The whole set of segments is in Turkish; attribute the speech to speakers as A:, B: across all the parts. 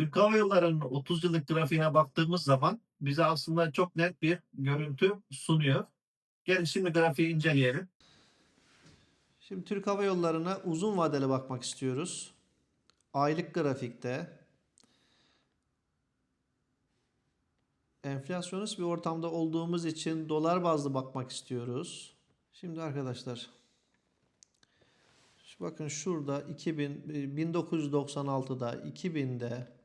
A: Türk Hava Yolları'nın 30 yıllık grafiğine baktığımız zaman bize aslında çok net bir görüntü sunuyor. Gelin şimdi grafiği inceleyelim.
B: Şimdi Türk Hava Yolları'na uzun vadeli bakmak istiyoruz. Aylık grafikte enflasyonist bir ortamda olduğumuz için dolar bazlı bakmak istiyoruz. Şimdi arkadaşlar bakın şurada 2000 1996'da 2000'de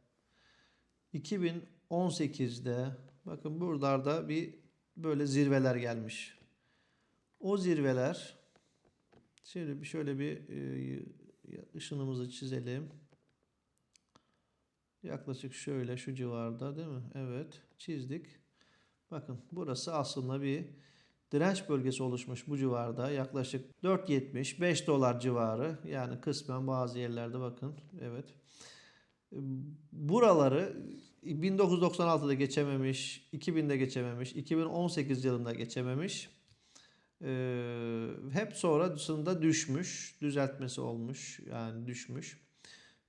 B: 2018'de bakın buralarda bir böyle zirveler gelmiş. O zirveler Şimdi bir şöyle bir e, ışınımızı çizelim. Yaklaşık şöyle şu civarda değil mi? Evet çizdik. Bakın burası aslında bir direnç bölgesi oluşmuş bu civarda. Yaklaşık 4.70 5 dolar civarı. Yani kısmen bazı yerlerde bakın. Evet. Buraları 1996'da geçememiş, 2000'de geçememiş, 2018 yılında geçememiş. Ee, hep sonrasında düşmüş, düzeltmesi olmuş yani düşmüş.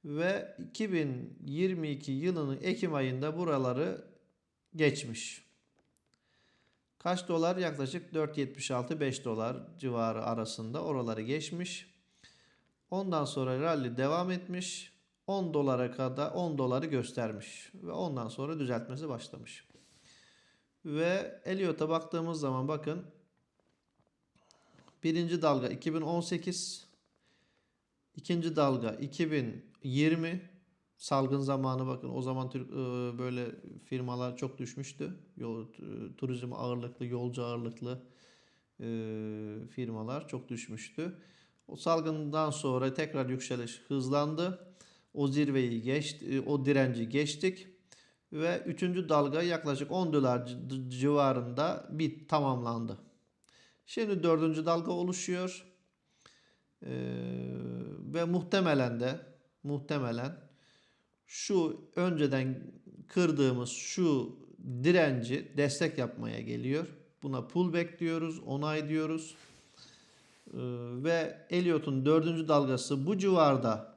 B: Ve 2022 yılının Ekim ayında buraları geçmiş. Kaç dolar? Yaklaşık 4.76-5 dolar civarı arasında oraları geçmiş. Ondan sonra rally devam etmiş. 10 dolara kadar 10 doları göstermiş ve ondan sonra düzeltmesi başlamış. Ve Elliot'a baktığımız zaman bakın Birinci dalga 2018, ikinci dalga 2020 salgın zamanı bakın o zaman Türk e, böyle firmalar çok düşmüştü. Yol, e, turizm ağırlıklı, yolcu ağırlıklı e, firmalar çok düşmüştü. O salgından sonra tekrar yükseliş hızlandı. O zirveyi geçti, o direnci geçtik ve üçüncü dalga yaklaşık 10 dolar civarında bir tamamlandı. Şimdi dördüncü dalga oluşuyor. Ee, ve muhtemelen de muhtemelen şu önceden kırdığımız şu direnci destek yapmaya geliyor. Buna pullback diyoruz, onay diyoruz. Ee, ve Elliot'un dördüncü dalgası bu civarda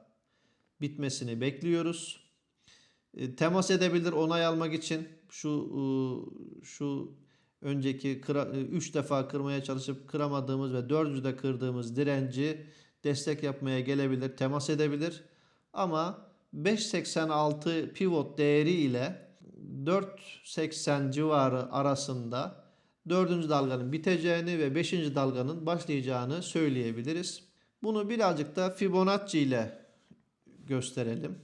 B: bitmesini bekliyoruz. Ee, temas edebilir onay almak için şu şu önceki 3 defa kırmaya çalışıp kıramadığımız ve 4. de kırdığımız direnci destek yapmaya gelebilir, temas edebilir. Ama 5.86 pivot değeri ile 4.80 civarı arasında 4. dalganın biteceğini ve 5. dalganın başlayacağını söyleyebiliriz. Bunu birazcık da Fibonacci ile gösterelim.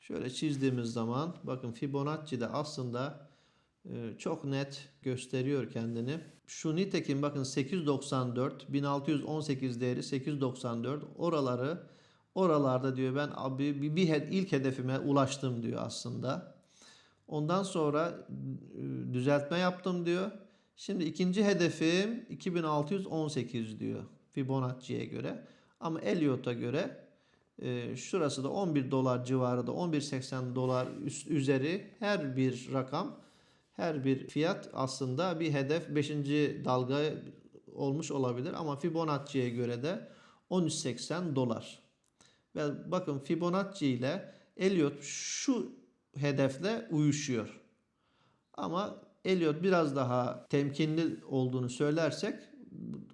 B: Şöyle çizdiğimiz zaman bakın Fibonacci de aslında e, çok net gösteriyor kendini. Şu nitekim bakın 894 1618 değeri 894 oraları oralarda diyor ben bir, bir ilk hedefime ulaştım diyor aslında. Ondan sonra e, düzeltme yaptım diyor. Şimdi ikinci hedefim 2618 diyor Fibonacci'ye göre. Ama Elliot'a göre e, şurası da 11 dolar civarında 11.80 dolar üst, üzeri her bir rakam her bir fiyat aslında bir hedef 5. dalga olmuş olabilir ama Fibonacci'ye göre de 13.80 dolar. Ve bakın Fibonacci ile Elliot şu hedefle uyuşuyor. Ama Elliot biraz daha temkinli olduğunu söylersek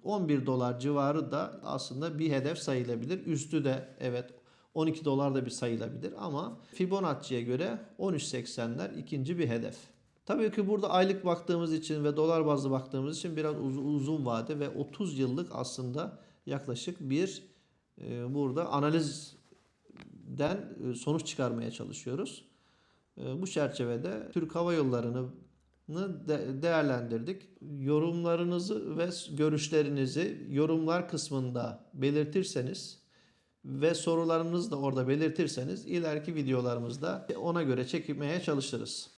B: 11 dolar civarı da aslında bir hedef sayılabilir. Üstü de evet 12 dolar da bir sayılabilir ama Fibonacci'ye göre 13.80'ler ikinci bir hedef. Tabii ki burada aylık baktığımız için ve dolar bazlı baktığımız için biraz uz- uzun vade ve 30 yıllık aslında yaklaşık bir e, burada analizden e, sonuç çıkarmaya çalışıyoruz. E, bu çerçevede Türk Hava Yolları'nı de- değerlendirdik. Yorumlarınızı ve görüşlerinizi yorumlar kısmında belirtirseniz ve sorularınızı da orada belirtirseniz ileriki videolarımızda ona göre çekmeye çalışırız.